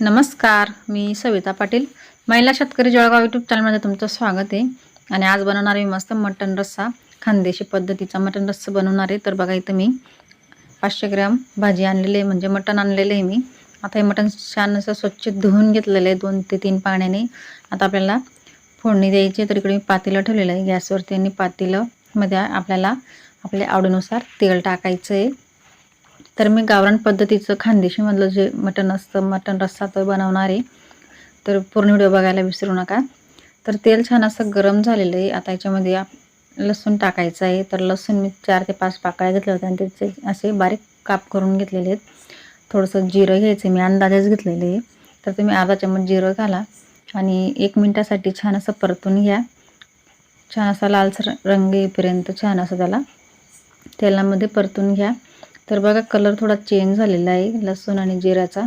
नमस्कार मी सविता पाटील. महिला शेतकरी जळगाव यूट्यूब चॅनलमध्ये तुमचं स्वागत आहे. आणि आज बनवणार आहे मी मस्त मटण रस्सा. खानदेशी पद्धतीचा मटण रस्सा बनवणार आहे. तर बघा इथं मी पाचशे ग्रॅम भाजी आणलेली आहे. म्हणजे मटण आणलेलं आहे मी. आता हे मटण छान असं स्वच्छ धुवून घेतलेलं आहे दोन ते तीन पाण्याने. आता आपल्याला फोडणी द्यायची तर इकडे मी पातेलं ठेवलेलं आहे. गॅसवरती आणि पातेलंमध्ये आपल्याला आपल्या आवडीनुसार तेल टाकायचं आहे. तर मी गावरान पद्धतीचं खानदेशीमधलं जे मटण असतं मटण रस्सा तो बनवणार आहे. तर पूर्ण व्हिडिओ बघायला विसरू नका. तर तेल छान असं गरम झालेलं आहे. आता याच्यामध्ये आप लसूण टाकायचं आहे. तर लसूण मी चार ते पाच पाकळ्या घेतल्या होत्या आणि त्याचे असे बारीक काप करून घेतलेले आहेत. थोडंसं जिरं घ्यायचं मी अंदाजेच घेतलेले आहे. तर तुम्ही अर्धा चम्मच जिरं घाला आणि एक मिनटासाठी छान असं परतून घ्या. छान असा लालसर रंग येईपर्यंत छान असं त्याला तेलामध्ये परतून घ्या. तर बघा कलर थोडा चेंज झालेला आहे लसूण आणि जिऱ्याचा.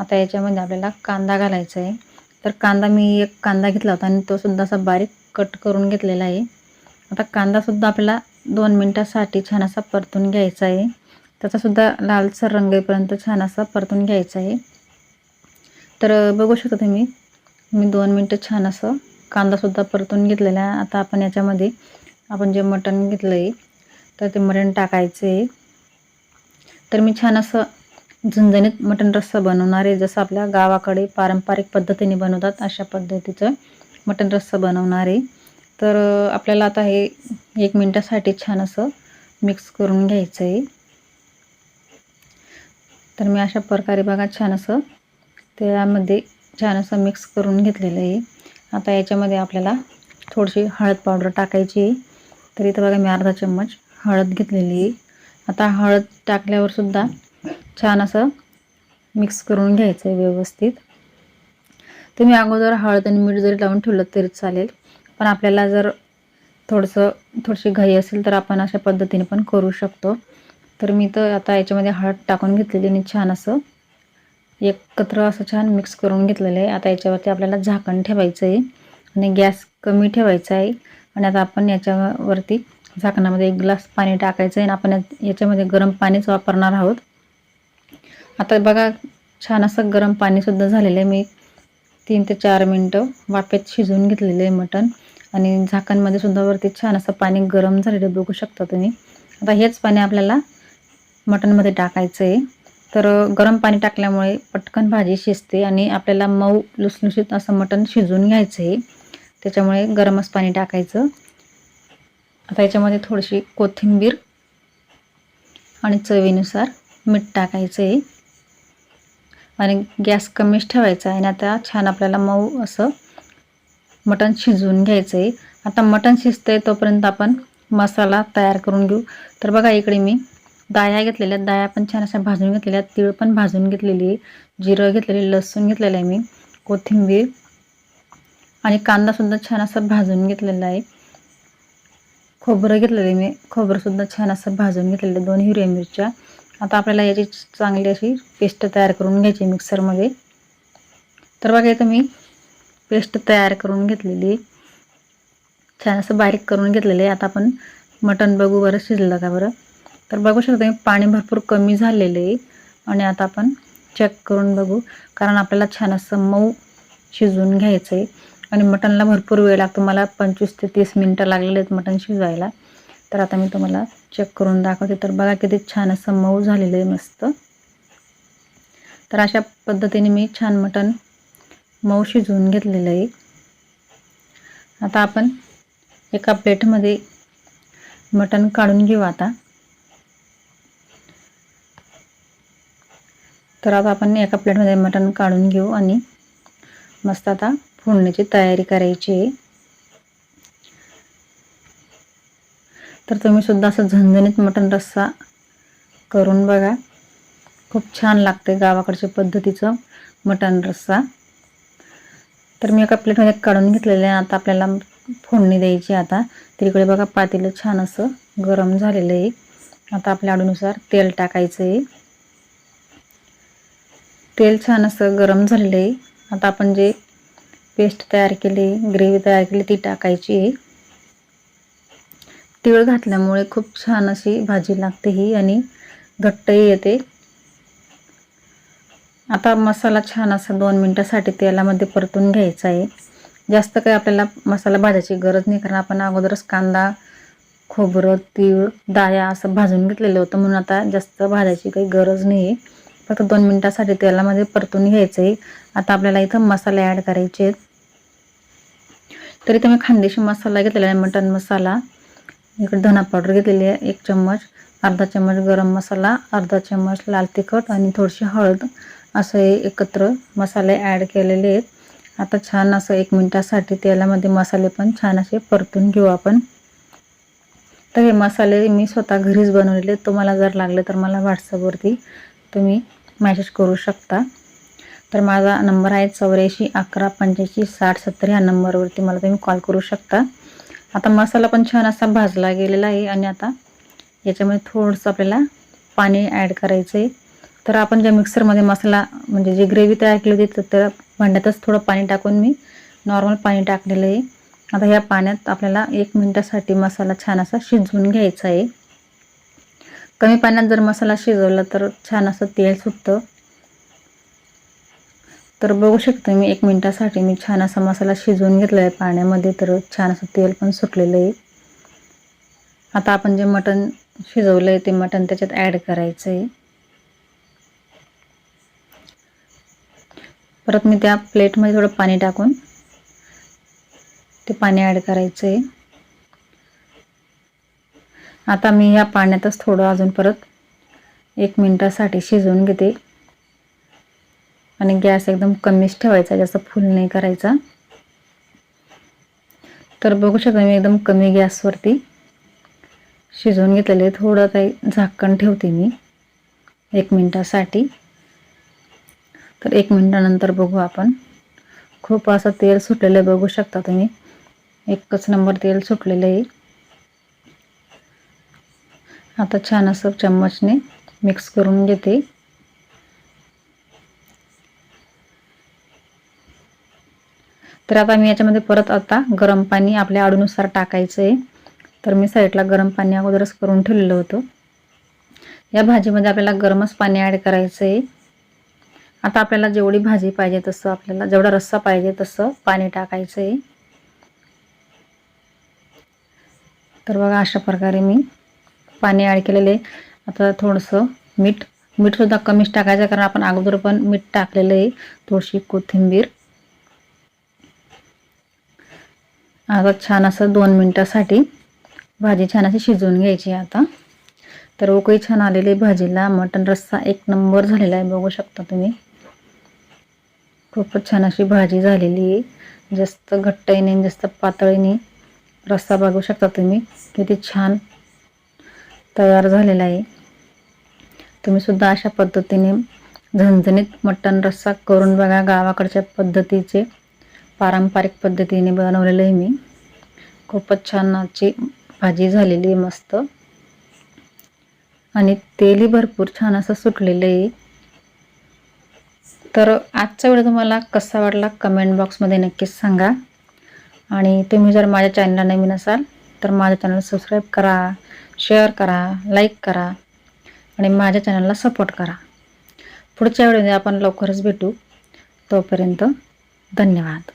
आता याच्यामध्ये आपल्याला कांदा घालायचा आहे. तर कांदा मी एक कांदा घेतला होता आणि तो सुद्धा असा बारीक कट करून घेतलेला आहे. आता कांदासुद्धा आपल्याला दोन मिनटासाठी छान असा परतून घ्यायचा आहे. त्याचासुद्धा लालसर रंग येईपर्यंत छान असा परतून घ्यायचा आहे. तर बघू शकता तुम्ही मी दोन मिनटं छान असं कांदासुद्धा परतून घेतलेला आहे. आता आपण याच्यामध्ये आपण जे मटण घेतलं आहे तर ते मटण टाकायचं आहे. तर मी छान असं झणझणीत मटण रस्सा बनवणार आहे. जसं आपल्या गावाकडे पारंपरिक पद्धतीने बनवतात अशा पद्धतीचं मटण रस्सा बनवणार आहे. तर आपल्याला आता हे एक मिनटासाठी छान असं मिक्स करून घ्यायचं आहे. तर मी अशा प्रकारे बघा छान असं त्यामध्ये छान असं मिक्स करून घेतलेलं आहे. आता याच्यामध्ये आपल्याला थोडीशी हळद पावडर टाकायची आहे. तर इथं बघा मी अर्धा चम्मच हळद घेतलेली आहे. आता हळद टाकल्यावर सुद्धा छान असं मिक्स करून घ्यायचं आहे व्यवस्थित. तुम्ही अगोदर हळद आणि मीठ जरी लावून ठेवलं तरी चालेल. पण आपल्याला जर थोडंसं थोडीशी घाई असेल तर आपण अशा पद्धतीने पण करू शकतो. तर मी तर आता याच्यामध्ये हळद टाकून घेतलेली आणि छान असं एकत्र असं छान मिक्स करून घेतलेलं आहे. आता याच्यावरती आपल्याला झाकण ठेवायचं आहे आणि गॅस कमी ठेवायचा आहे. आणि आता आपण याच्यावरती झाकणामध्ये एक ग्लास पाणी टाकायचं आहे आणि आपण याच्यामध्ये गरम पाणीच वापरणार आहोत. आता बघा छान असं गरम पाणीसुद्धा झालेलं आहे. मी तीन ते चार मिनटं वाफेत शिजवून घेतलेलं आहे मटण. आणि झाकणमध्ये सुद्धा वरती छान असं पाणी गरम झालेलं बघू शकता तुम्ही. आता हेच पाणी आपल्याला मटणमध्ये टाकायचं आहे. तर गरम पाणी टाकल्यामुळे पटकन भाजी शिजते आणि आपल्याला मऊ लुसलुशीत असं मटण शिजवून घ्यायचं आहे. त्याच्यामुळे गरमच पाणी टाकायचं. आता याच्यामध्ये थोडीशी कोथिंबीर आणि चवीनुसार मीठ टाकायचं आहे. आणि गॅस कमीच ठेवायचा आहे आणि आता छान आपल्याला मऊ असं मटण शिजवून घ्यायचं आहे. आता मटण शिजतं आहे तोपर्यंत आपण मसाला तयार करून घेऊ. तर बघा इकडे मी दाया घेतलेल्या दाया पण छान अशा भाजून घेतलेल्या तीळ पण भाजून घेतलेली आहे. जिरं घेतलेली लसूण घेतलेलं आहे मी. कोथिंबीर आणि कांदासुद्धा छान असं भाजून घेतलेला आहे. खोबरं घेतलेलं मी. खोबरंसुद्धा छान असं भाजून घेतलेलं दोन हिरव्या मिरच्या. आता आपल्याला याची चांगली अशी पेस्ट तयार करून घ्यायची मिक्सरमध्ये. तर बघा इथं मी पेस्ट तयार करून घेतलेली छान असं बारीक करून घेतलेलं आहे. आता आपण मटण बघू बरं शिजलं का बरं. तर बघू शकता मी पाणी भरपूर कमी झालेलं आहे. आणि आता आपण चेक करून बघू. कारण आपल्याला छान असं मऊ शिजवून घ्यायचं आहे. आणि मटणला भरपूर वेळ लागतो. मला पंचवीस ते तीस मिनटं लागलेले आहेत मटण शिजवायला तर आता मी तुम्हाला चेक करून दाखवते. तर बघा किती छान असं मऊ झालेलं आहे मस्त. तर अशा पद्धतीने मी छान मटण मऊ शिजवून घेतलेलं आहे. आता आपण एका प्लेटमध्ये मटण काढून घेऊ आता. तर आता आपण एका प्लेटमध्ये मटण काढून घेऊ आणि मस्त आता फोडण्याची तयारी करायची. आहे तर तुम्ही सुद्धा असं झणझणीत मटण रस्सा करून बघा. खूप छान लागते गावाकडच्या पद्धतीचं मटण रस्सा. तर मी एका प्लेटमध्ये काढून घेतलेलं आहे. आता आपल्याला फोडणी द्यायची आता. तिकडे बघा पातेलं छान असं गरम झालेलं आहे. आता आपल्या आडूनुसार तेल टाकायचं आहे. तेल छान असं गरम झालेलं आहे. आता आपण जे पेस्ट तयार केली ग्रेव्ही तयार केली ती टाकायची. आहे तीळ घातल्यामुळे खूप छान अशी भाजी लागते ही आणि घट्टही येते. आता मसाला छान असा दोन मिनटासाठी तेलामध्ये परतून घ्यायचा आहे. जास्त काही आपल्याला मसाला भाजायची गरज नाही कारण आपण अगोदरच कांदा खोबरं तीळ डाळ्या असं भाजून घेतलेलं होतं म्हणून आता जास्त भाजायची काही गरज नाही. आहे फक्त दोन मिनटासाठी तेलामध्ये परतून घ्यायचं आहे. आता आपल्याला इथं मसाले ॲड करायचे आहेत. तर तुम्ही मी खानदेशी मसाला घेतलेला आहे मटन मसाला. इकडे धना पावडर घेतलेली आहे एक चम्मच. अर्धा चम्मच गरम मसाला अर्धा चम्मच लाल तिखट आणि थोडीशी हळद. असं हे एकत्र मसाले ॲड केलेले आहेत. आता छान असं एक मिनटासाठी तेलामध्ये मसाले पण छान असे परतून घेऊ आपण. तर हे मसाले मी स्वतः घरीच बनवलेले तुम्हाला जर लागले तर मला व्हॉट्सअपवरती तुम्ही मॅसेज करू शकता. तर माझा नंबर आहे चौऱ्याऐंशी अकरा पंच्याऐंशी साठ सत्तर ह्या नंबरवरती मला तुम्ही कॉल करू शकता. आता मसाला पण छान असा भाजला गेलेला आहे आणि आता याच्यामध्ये थोडंसं आपल्याला पाणी ॲड करायचं आहे तर आपण ज्या मिक्सरमध्ये मसाला म्हणजे जी ग्रेव्ही तयार केली होती तर त्या भांड्यातच थोडं पाणी टाकून मी नॉर्मल पाणी टाकलेलं आहे. आता ह्या पाण्यात आपल्याला एक मिनटासाठी मसाला छान असा शिजवून घ्यायचा आहे. कमी पाण्यात जर मसाला शिजवला तर छान असं तेल सुटतं. तर बघू शकते मी एक मिनटासाठी. मी छान असा मसाला शिजवून घेतला आहे पाण्यामध्ये तर छान असं तेल पण सुटलेलं आहे. आता आपण जे मटण शिजवलं आहे ते मटण त्याच्यात ॲड करायचं आहे परत मी त्या प्लेटमध्ये थोडं पाणी टाकून ते पाणी ॲड करायचं आहे आता मी या पाण्यातच थोडं अजून परत एक मिनटासाठी शिजवून घेते. आणि गॅस एकदम कमीच ठेवायचा जास्त फुल नाही करायचा. तर बघू शकता मी एकदम कमी गॅसवरती शिजवून घेतलेले थोडं काही झाकण ठेवते मी एक मिनटासाठी. तर एक मिनटानंतर बघू आपण. खूप असं तेल सुटलेलं बघू शकता तुम्ही. एकच नंबर तेल सुटलेलं आहे. आता छान असं चम्मचने मिक्स करून घेते. तर आता मी याच्यामध्ये परत आता गरम पाणी आपल्या आडूनुसार टाकायचं आहे तर मी साईडला गरम पाणी अगोदरच करून ठेवलेलं होतं. या भाजीमध्ये आपल्याला गरमच पाणी ॲड करायचं आहे आता आपल्याला जेवढी भाजी पाहिजे तसं आपल्याला जेवढा रस्सा पाहिजे तसं पाणी टाकायचं आहे तर बघा अशा प्रकारे मी पाणी ॲड केलेले आता थोडंसं मीठ मीठसुद्धा कमीच टाकायचं कारण आपण अगोदर पण मीठ टाकलेलं आहे. थोडीशी कोथिंबीर आता छान असं दोन मिनटासाठी भाजी छान अशी शिजवून घ्यायची आता. तर उकळी छान आलेली भाजीला. मटण रस्सा एक नंबर झालेला आहे बघू शकता तुम्ही. खूपच छान अशी भाजी झालेली आहे. जास्त घट्टही जास्त पातळीने रस्सा बघू शकता तुम्ही. किती छान तयार झालेला आहे. तुम्ही सुद्धा अशा पद्धतीने झणझणीत मटण रस्सा करून बघा. गावाकडच्या पद्धतीचे पारंपरिक पद्धतीने बनवलेलं आहे मी. खूपच छान आजची भाजी झालेली आहे मस्त. आणि तेलही भरपूर छान असं सुटलेलं आहे. तर आजचा व्हिडिओ तुम्हाला कसा वाटला कमेंट बॉक्समध्ये नक्कीच सांगा. आणि तुम्ही जर माझ्या चॅनलला नवीन असाल तर माझ्या चॅनल सबस्क्राईब करा शेअर करा लाईक करा आणि माझ्या चॅनलला सपोर्ट करा. पुढच्या वेळेमध्ये आपण लवकरच भेटू. तोपर्यंत धन्यवाद.